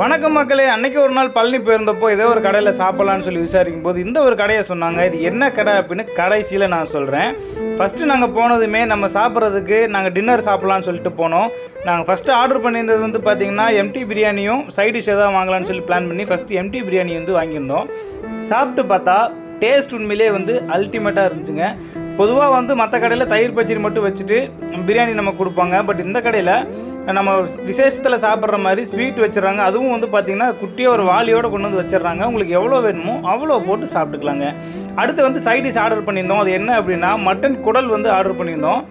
வணக்கம் மக்களே அன்னைக்கு ஒரு நாள் பழனி போயிருந்தப்போ ஏதோ ஒரு கடையில் சாப்பிட்லான்னு சொல்லி விசாரிக்கும் போது இந்த ஒரு கடையை சொன்னாங்க. இது என்ன கடை அப்படின்னு கடைசியில் நான் சொல்கிறேன் ஃபஸ்ட்டு நாங்கள் போனதுமே நம்ம சாப்பிட்றதுக்கு நாங்கள் டின்னர் சாப்பிட்லான்னு சொல்லிட்டு போனோம். நாங்கள் ஃபஸ்ட்டு ஆர்டர் பண்ணியிருந்தது வந்து பார்த்தீங்கன்னா எம்டி பிரியாணியும் சைட் டிஷ் எதாவது வாங்கலாம்னு சொல்லி பிளான் பண்ணி ஃபஸ்ட்டு எம்டி பிரியாணி வந்து வாங்கியிருந்தோம். சாப்பிட்டு பார்த்தா டேஸ்ட் உண்மையிலே வந்து அல்டிமேட்டாக இருந்துச்சுங்க. பொதுவாக வந்து மற்ற கடையில் தயிர் பச்சடி மட்டும் வச்சுட்டு பிரியாணி நம்ம கொடுப்பாங்க. பட் இந்த கடையில் நம்ம விசேஷத்தில் சாப்பிட்ற மாதிரி ஸ்வீட் வச்சிடறாங்க. அதுவும் வந்து பார்த்திங்கன்னா குட்டியாக ஒரு வாளியோடு கொண்டு வந்து வச்சிடுறாங்க. உங்களுக்கு எவ்வளோ வேணுமோ அவ்வளோ போட்டு சாப்பிட்டுக்கலாங்க. அடுத்து வந்து சைடிஷ் ஆர்டர் பண்ணியிருந்தோம். அது என்ன அப்படின்னா மட்டன் குடல் வந்து ஆர்டர் பண்ணியிருந்தோம்.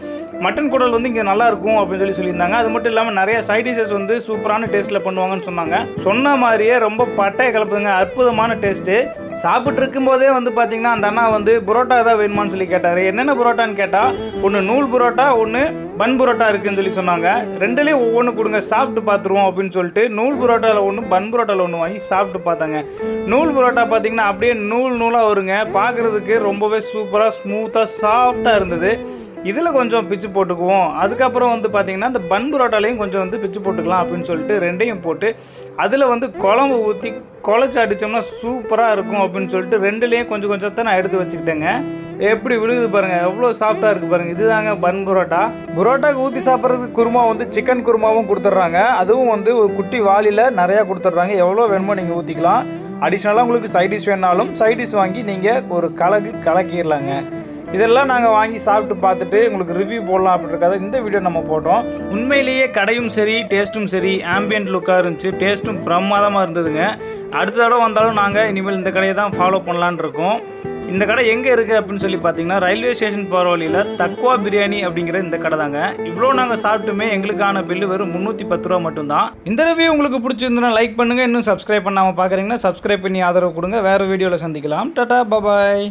மட்டன் குடல் வந்து இங்கே நல்லாயிருக்கும் அப்படின்னு சொல்லி சொல்லியிருந்தாங்க. அது மட்டும் இல்லாமல் நிறைய சைடிஷஸ் வந்து சூப்பரான டேஸ்ட்டில் பண்ணுவாங்கன்னு சொன்னாங்க. சொன்ன மாதிரியே ரொம்ப பட்டைய கலப்புதுங்க. அற்புதமான டேஸ்ட்டு சாப்பிட்டு இருக்கும்போதே வந்து பார்த்தீங்கன்னா அந்த அண்ணா வந்து புரோட்டா ஏதாவது வேணுமான்னு சொல்லி கேட்டார். என்னென்ன புரோட்டான்னு கேட்டால் ஒன்று நூல் புரோட்டா ஒன்று பன் புரோட்டா இருக்குன்னு சொல்லி சொன்னாங்க. ரெண்டுலேயும் ஒவ்வொன்று கொடுங்க சாப்பிட்டு பார்த்துருவோம் அப்படின்னு சொல்லிட்டு நூல் புரோட்டாவில் ஒன்று பன் புரோட்டாவில் ஒன்று வாங்கி சாப்பிட்டு பார்த்தாங்க. நூல் புரோட்டா பார்த்தீங்கன்னா அப்படியே நூல் நூலாக வருங்க. பார்க்குறதுக்கு ரொம்பவே சூப்பராக ஸ்மூத்தாக சாஃப்டாக இருந்தது. இதில் கொஞ்சம் பிச்சு போட்டுக்குவோம். அதுக்கப்புறம் வந்து பார்த்திங்கன்னா இந்த பன் புரோட்டாலையும் கொஞ்சம் வந்து பிச்சு போட்டுக்கலாம் அப்படின்னு சொல்லிட்டு ரெண்டையும் போட்டு அதில் வந்து குழம்பு ஊற்றி குழச்சி அடித்தோம்னா சூப்பராக இருக்கும் அப்படின்னு சொல்லிட்டு ரெண்டுலேயும் கொஞ்சம் கொஞ்சத்தை நான் எடுத்து வச்சுக்கிட்டேங்க. எப்படி விழுகுது பாருங்கள் எவ்வளோ சாஃப்டாக இருக்குது பாருங்கள் இதுதாங்க பன் புரோட்டா. புரோட்டாக்கு ஊற்றி சாப்பிட்றதுக்கு குருமா வந்து சிக்கன் குருமாவும் கொடுத்துட்றாங்க. அதுவும் வந்து ஒரு குட்டி வாளியில் நிறையா கொடுத்துட்றாங்க. எவ்வளோ வேணுமோ நீங்கள் ஊற்றிக்கலாம் அடிஷ்னலாக உங்களுக்கு சைடிஷ் வேணாலும் சைடிஷ் வாங்கி நீங்கள் ஒரு கலக்கு கலக்கிடலாங்க. இதெல்லாம் நாங்கள் வாங்கி சாப்பிட்டு பார்த்துட்டு உங்களுக்கு ரிவ்யூ போடலாம் அப்படின்றக்காக இந்த வீடியோ நம்ம போட்டோம். உண்மையிலேயே கடையும் சரி டேஸ்ட்டும் சரி ஆம்பியன்ட் லுக்காக இருந்துச்சு. டேஸ்ட்டும் பிரமாதமாக இருந்ததுங்க. அடுத்த தடவை வந்தாலும் நாங்கள் இனிமேல் இந்த கடையை தான் ஃபாலோ பண்ணலான்னு இருக்கோம். இந்த கடை எங்கே இருக்குது அப்படின்னு சொல்லி பார்த்தீங்கன்னா ரயில்வே ஸ்டேஷன் போகிற வழியில் தக்குவா பிரியாணி அப்படிங்கிற இந்த கடை தாங்க. இவ்வளோ நாங்கள் சாப்பிட்டுமே எங்களுக்கான பில்லு வெறும் முந்நூற்றி பத்து ரூபா மட்டும்தான். இந்த ரிவ்யூ உங்களுக்கு பிடிச்சிருந்தா லைக் பண்ணுங்கள் இன்னும் சப்ஸ்கிரைப் பண்ணாமல் பார்க்குறீங்கன்னா சப்ஸ்கிரைப் பண்ணி ஆதரவு கொடுங்க. வேறு வீடியோவில் சந்திக்கலாம். Tata bye bye